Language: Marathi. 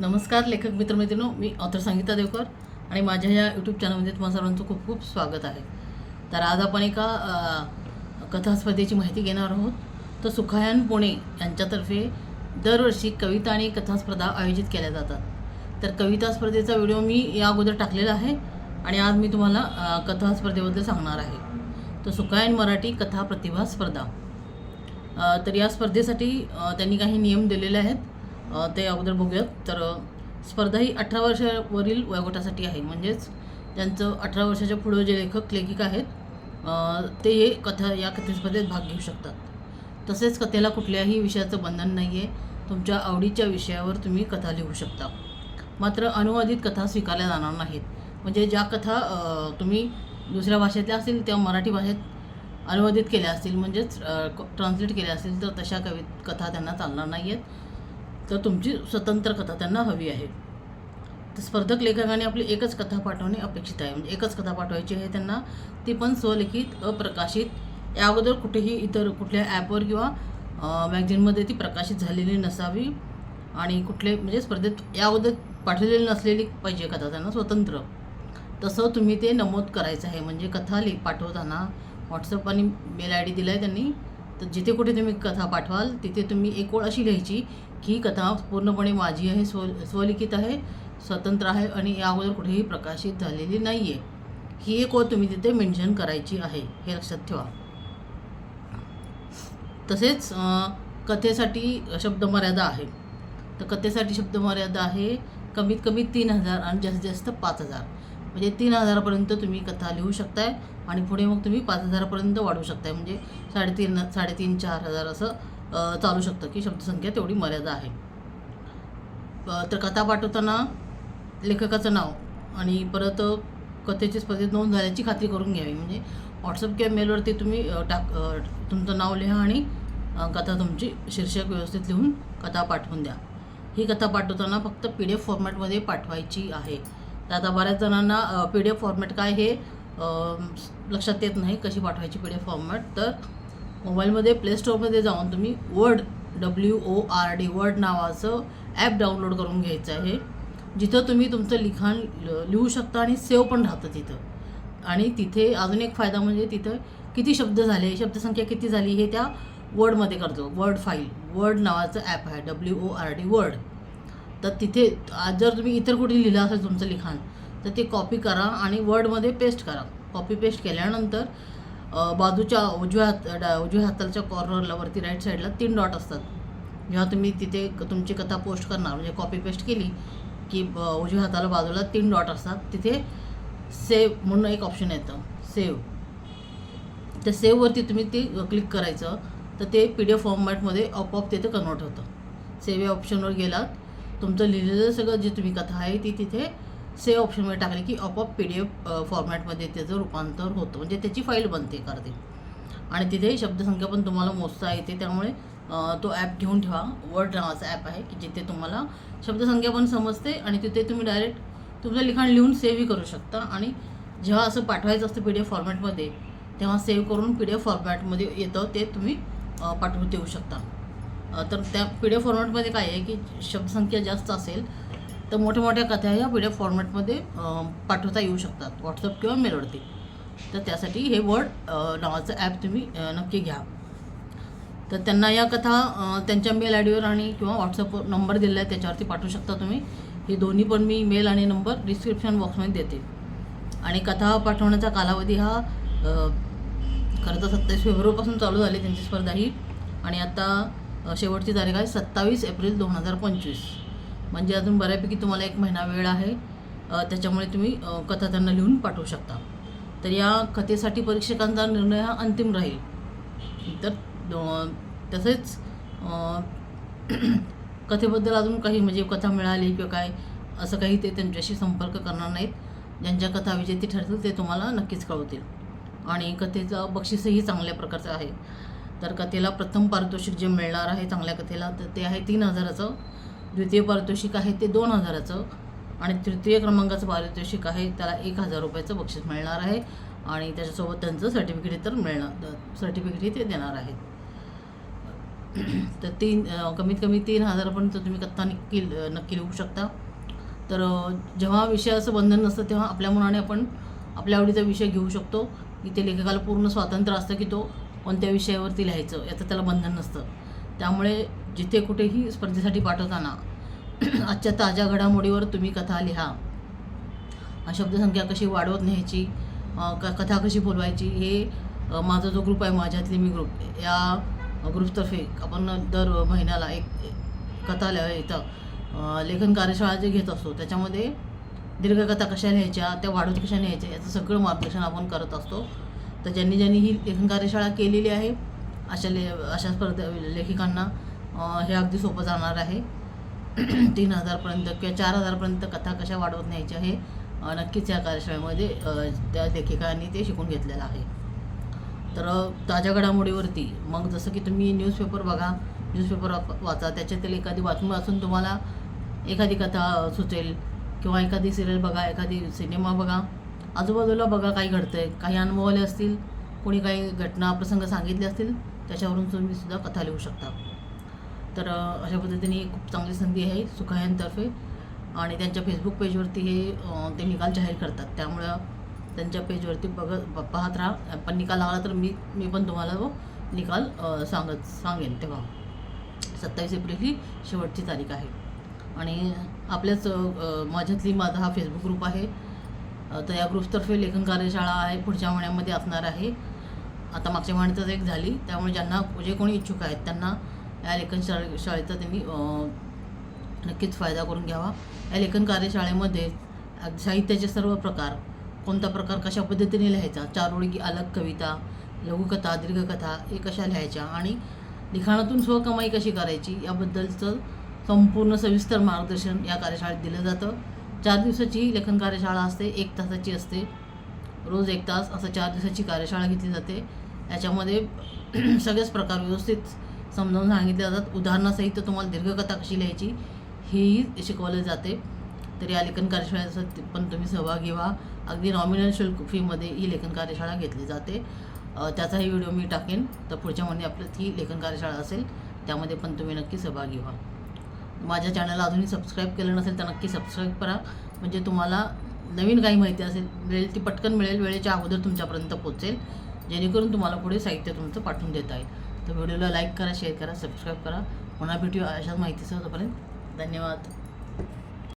नमस्कार लेखक मित्रमैत्रिणो मी ऑथर संगीता देवकर आणि माझ्या या यूट्यूब चॅनलमध्ये तुम्हा सर्वांचं खूप खूप स्वागत आहे. तर आज आपण एका कथा स्पर्धेची माहिती घेणार आहोत. तर सुखायन पुणे यांच्यातर्फे दरवर्षी कविता आणि कथा स्पर्धा आयोजित केल्या जातात. तर कविता स्पर्धेचा व्हिडिओ मी या अगोदर टाकलेला आहे आणि आज मी तुम्हाला कथा स्पर्धेबद्दल सांगणार आहे. तर सुखायन मराठी कथा प्रतिभा स्पर्धा. तर या स्पर्धेसाठी त्यांनी काही नियम दिलेले आहेत. ते अगोदर बघूयात. तर स्पर्धा ही अठरा वर्षावरील वयोगटासाठी आहे. म्हणजेच त्यांचं अठरा वर्षाच्या पुढं जे लेखक लेखिका आहेत ते हे कथा या कथा स्पर्धेत भाग घेऊ शकतात. तसेच कथेला कुठल्याही विषयाचं बंधन नाही आहे तुमच्या आवडीच्या विषयावर तुम्ही कथा लिहू शकता. मात्र अनुवादित कथा स्वीकारल्या जाणार नाहीत. म्हणजे ज्या कथा तुम्ही दुसऱ्या भाषेतल्या असतील त्या मराठी भाषेत अनुवादित केल्या असतील म्हणजेच ट्रान्सलेट केल्या असतील तर तशा कवि कथा त्यांना चालणार नाही आहेत तर तुमची स्वतंत्र कथा त्यांना हवी आहे. तर स्पर्धक लेखकाने आपली एकच कथा पाठवणे अपेक्षित आहे. म्हणजे एकच कथा पाठवायची आहे त्यांना ती पण स्वलिखित अप्रकाशित. या अगोदर कुठेही इतर कुठल्या ॲपवर किंवा मॅगझिनमध्ये ती प्रकाशित झालेली नसावी. आणि कुठले म्हणजे स्पर्धेत या अगोदर पाठवलेली नसलेली पाहिजे कथा त्यांना स्वतंत्र. तसं तुम्ही ते नमूद करायचं आहे. म्हणजे कथा लिख पाठवताना व्हॉट्सअप आणि मेल आय डी दिला आहे त्यांनी. तर जिथे कुठे तुम्ही कथा पाठवाल तिथे तुम्ही एक ओळ अशी लिहायची की ही कथा पूर्णपणे माझी आहे स्व स्वलिखित आहे स्वतंत्र आहे आणि या अगोदर कुठेही प्रकाशित झालेली नाही आहे ही एक ओळ तुम्ही तिथे मेन्शन करायची आहे हे लक्षात ठेवा. तसेच कथेसाठी शब्दमर्यादा आहे. तर कथेसाठी शब्दमर्यादा आहे कमीत कमी तीन हजार आणि जास्तीत जास्त पाच हजार. म्हणजे तीन हजारापर्यंत तुम्ही कथा लिहू शकताय. आणि पुढे मग तुम्ही पाच हजारापर्यंत वाढवू शकताय. म्हणजे साडेतीन साडेतीन चार हजार असं चालू शकतं की शब्दसंख्या तेवढी मर्यादा आहे. तर कथा पाठवताना लेखकाचं नाव आणि परत कथेची स्पर्धेत नोंद झाल्याची खात्री करून घ्यावी. म्हणजे व्हॉट्सअप किंवा मेलवरती तुम्ही टाक तुमचं नाव लिहा आणि कथा तुमची शीर्षक व्यवस्थित लिहून कथा पाठवून द्या. ही कथा पाठवताना फक्त पी डी एफ फॉर्मॅटमध्ये पाठवायची आहे. तर आता बऱ्याच जणांना पी डी एफ फॉर्मॅट काय हे लक्षात येत नाही कशी पाठवायची पी डी एफ फॉर्मॅट तर मोबाईलमध्ये प्ले स्टोअरमध्ये जाऊन तुम्ही Word W O R D Word नावाचं ॲप डाउनलोड करून घ्यायचं आहे. जिथं तुम्ही तुमचं लिखाण लिहू शकता आणि सेव्ह पण राहतं तिथं. आणि तिथे अजून एक फायदा म्हणजे तिथं किती शब्द झाले शब्दसंख्या किती झाली हे त्या वर्डमध्ये करतो. वर्ड फाईल वर्ड नावाचं ॲप आहे. W O R D Word तर तिथे आज जर तुम्ही इतर कुठे लिहिलं असेल तुमचं लिखाण तर ते कॉपी करा आणि वर्डमध्ये पेस्ट करा. कॉपी पेस्ट केल्यानंतर बाजूच्या उजव्या हात उजव्या हाताच्या कॉर्नरला वरती राईट साईडला तीन डॉट असतात. जेव्हा तुम्ही तिथे क- तुमची कथा पोस्ट करणार म्हणजे कॉपी पेस्ट केली की ब- उजव्या हाताला बाजूला तीन डॉट असतात. तिथे सेव्ह म्हणून एक ऑप्शन येतं. सेव्ह त्या सेव्हवरती तुम्ही ते क्लिक करायचं. तर ते पी डी एफ फॉर्मॅटमध्ये आपोआप तिथे कन्वर्ट होतं. सेव्ह या ऑप्शनवर गेलात. तुमचं लिहिलेलं सगळं जी तुम्ही कथा आहे ती तिथे सेव्ह ऑप्शनमध्ये टाकले की आपोआप पी डी एफ फॉर्मॅटमध्ये त्याचं रूपांतर होतं. म्हणजे त्याची फाईल बनते करते. आणि तिथे शब्दसंख्या पण तुम्हाला मोजता येते. त्यामुळे तो ॲप घेऊन ठेवा. वर्ड नावाचा ॲप आहे की जिथे तुम्हाला शब्दसंख्या पण समजते आणि तिथे तुम्ही डायरेक्ट तुमचं लिखाण लिहून सेव्हही करू शकता. आणि जेव्हा असं पाठवायचं असतं पी डी एफ फॉर्मॅटमध्ये तेव्हा सेव्ह करून पी डी एफ फॉर्मॅटमध्ये येतं ते तुम्ही पाठवून देऊ शकता. तर त्या पी डी एफ फॉर्मॅटमध्ये काय आहे की शब्दसंख्या जास्त असेल तर मोठ्या मोठ्या कथा ह्या पी डी एफ फॉर्मॅटमध्ये पाठवता येऊ शकतात व्हॉट्सअप किंवा मेलवरती. तर त्यासाठी हे वर्ड नावाचं ॲप तुम्ही नक्की घ्या. तर त्यांना या कथा त्यांच्या मेल आय डीवर आणि किंवा व्हॉट्सअपवर नंबर दिलेला आहे त्याच्यावरती पाठवू शकता तुम्ही. हे दोन्ही पण मी मेल आणि नंबर डिस्क्रिप्शन बॉक्समध्ये देते. आणि कथा पाठवण्याचा कालावधी हा खरं तर सत्तावीस फेब्रुवारीपासून चालू झाली त्यांची स्पर्धा ही. आणि आता शेवटची तारीख आहे सत्तावीस एप्रिल दोन हजार पंचवीस. म्हणजे अजून बऱ्यापैकी तुम्हाला एक महिना वेळ आहे. त्याच्यामुळे तुम्ही कथा त्यांना लिहून पाठवू शकता. तर या कथेसाठी परीक्षकांचा निर्णय हा अंतिम राहील. तर तसेच कथेबद्दल अजून काही म्हणजे कथा मिळाली किंवा काय असं काही ते त्यांच्याशी संपर्क करणार नाहीत. ज्यांच्या कथा विजेती ठरतील ते तुम्हाला नक्कीच कळवतील. आणि कथेचं बक्षीसही चांगल्या प्रकारचं आहे. तर कथेला प्रथम पारितोषिक जे मिळणार आहे चांगल्या कथेला तर ते आहे तीन हजाराचं. द्वितीय पारितोषिक आहे ते दोन हजाराचं आणि तृतीय क्रमांकाचं पारितोषिक आहे त्याला एक हजार रुपयाचं बक्षीस मिळणार आहे. आणि त्याच्यासोबत त्यांचं सर्टिफिकेट तर मिळणार सर्टिफिकेटही ते देणार आहेत. तर तीन कमीत कमी तीन हजारापर्यंत तुम्ही कथा नक्की नक्की लिहू शकता. तर जेव्हा विषयाचं बंधन नसतं तेव्हा आपल्या मनाने आपण आपल्या आवडीचा विषय घेऊ शकतो. इथे लेखकाला पूर्ण स्वातंत्र्य असतं की तो कोणत्या विषयावरती लिहायचं याचं त्याला बंधन नसतं. त्यामुळे जिथे कुठेही स्पर्धेसाठी पाठवताना आजच्या ताज्या घडामोडीवर तुम्ही कथा लिहा. शब्दसंख्या कशी वाढवत न्यायची क कथा कशी बोलवायची हे माझा जो ग्रुप आहे माझ्यातली मी ग्रुप या ग्रुपतर्फे आपण दर महिन्याला एक कथा लिहा इथं लेखन कार्यशाळा जे घेत असतो त्याच्यामध्ये दीर्घकथा कशा लिहायच्या त्या वाढवत कशा लिहायच्या याचं सगळं मार्गदर्शन आपण करत असतो. तर ज्यांनी ज्यांनी ही लेखन कार्यशाळा केलेली आहे अशा ले अशा स्पर्धा लेखिकांना हे अगदी सोपं जाणार आहे. तीन हजारपर्यंत किंवा चार हजारपर्यंत कथा कशा वाढवत न्यायच्या हे नक्कीच या कार्यशाळेमध्ये त्या लेखिकांनी ते शिकून घेतलेलं आहे. तर ताज्या घडामोडीवरती मग जसं की तुम्ही न्यूजपेपर बघा न्यूजपेपर वाचा त्याच्यातील एखादी बातमी वाचून तुम्हाला एखादी कथा सुचेल किंवा एखादी सिरियल बघा एखादी सिनेमा बघा. आजूबाजूला बघा काही घडतं आहे काही अनुभवले असतील कोणी काही घटना प्रसंग सांगितले असतील त्याच्यावरून तुम्ही सुद्धा कथा लिहू शकता. तर अशा पद्धतीने खूप चांगली संधी आहे सुखायांतर्फे. आणि त्यांच्या फेसबुक पेजवरती हे ते निकाल जाहीर करतात. त्यामुळं त्यांच्या पेजवरती बघत पाहत राहा. पण निकाल लागला तर मी मी पण तुम्हाला तो निकाल सांगत सांगेन. तेव्हा सत्तावीस एप्रिल ही शेवटची तारीख आहे. आणि आपल्याच माझ्यातली माझा हा फेसबुक ग्रुप आहे. तर या ग्रुपतर्फे लेखन कार्यशाळा आहे पुढच्या महिन्यामध्ये असणार आहे. आता मागच्या महिन्यातच एक झाली. त्यामुळे ज्यांना जे कोणी इच्छुक आहेत त्यांना या लेखन शाळे शाळेचा त्यांनी नक्कीच फायदा करून घ्यावा. या लेखन कार्यशाळेमध्ये साहित्याचे सर्व प्रकार कोणता प्रकार कशा पद्धतीने लिहायचा? चारोळी अलग कविता लघुकथा दीर्घकथा हे कशा लिहायच्या? आणि लिखाणातून स्वकमाई कशी करायची? याबद्दलचं संपूर्ण सविस्तर मार्गदर्शन या कार्यशाळेत दिलं जातं. चार दिवसाची लेखन कार्यशाळा असते एक तासाची असते. रोज एक तास असं चार दिवसाची कार्यशाळा घेतली जाते. याच्यामध्ये सगळेच प्रकार व्यवस्थित समजावून सांगितले जातात. उदाहरणासहित तुम्हाला दीर्घकथा कशी लिहायची? हेही शिकवले जाते. तर या लेखन कार्यशाळेचा पण तुम्ही सहभागी व्हा. अगदी नॉमिनल शुल्क फीमध्ये ही लेखन कार्यशाळा घेतली जाते. त्याचाही व्हिडिओ मी टाकेन. तर पुढच्या महिने आपल्यात ही लेखन कार्यशाळा असेल त्यामध्ये पण तुम्ही नक्की सहभागी व्हा. माझ्या चॅनलला अजूनही सबस्क्राईब केलं नसेल तर नक्की सबस्क्राईब करा. म्हणजे तुम्हाला नवीन काही माहिती असेल मिळेल ती पटकन मिळेल. वेळेच्या अगोदर तुमच्यापर्यंत पोहोचेल. जेणेकरून तुम्हाला पुढे साहित्य तुमचं पाठवून देता येईल. तर व्हिडिओला लाईक करा शेअर करा सबस्क्राईब करा. पुन्हा भेटूया अशाच माहितीसह तोपर्यंत धन्यवाद.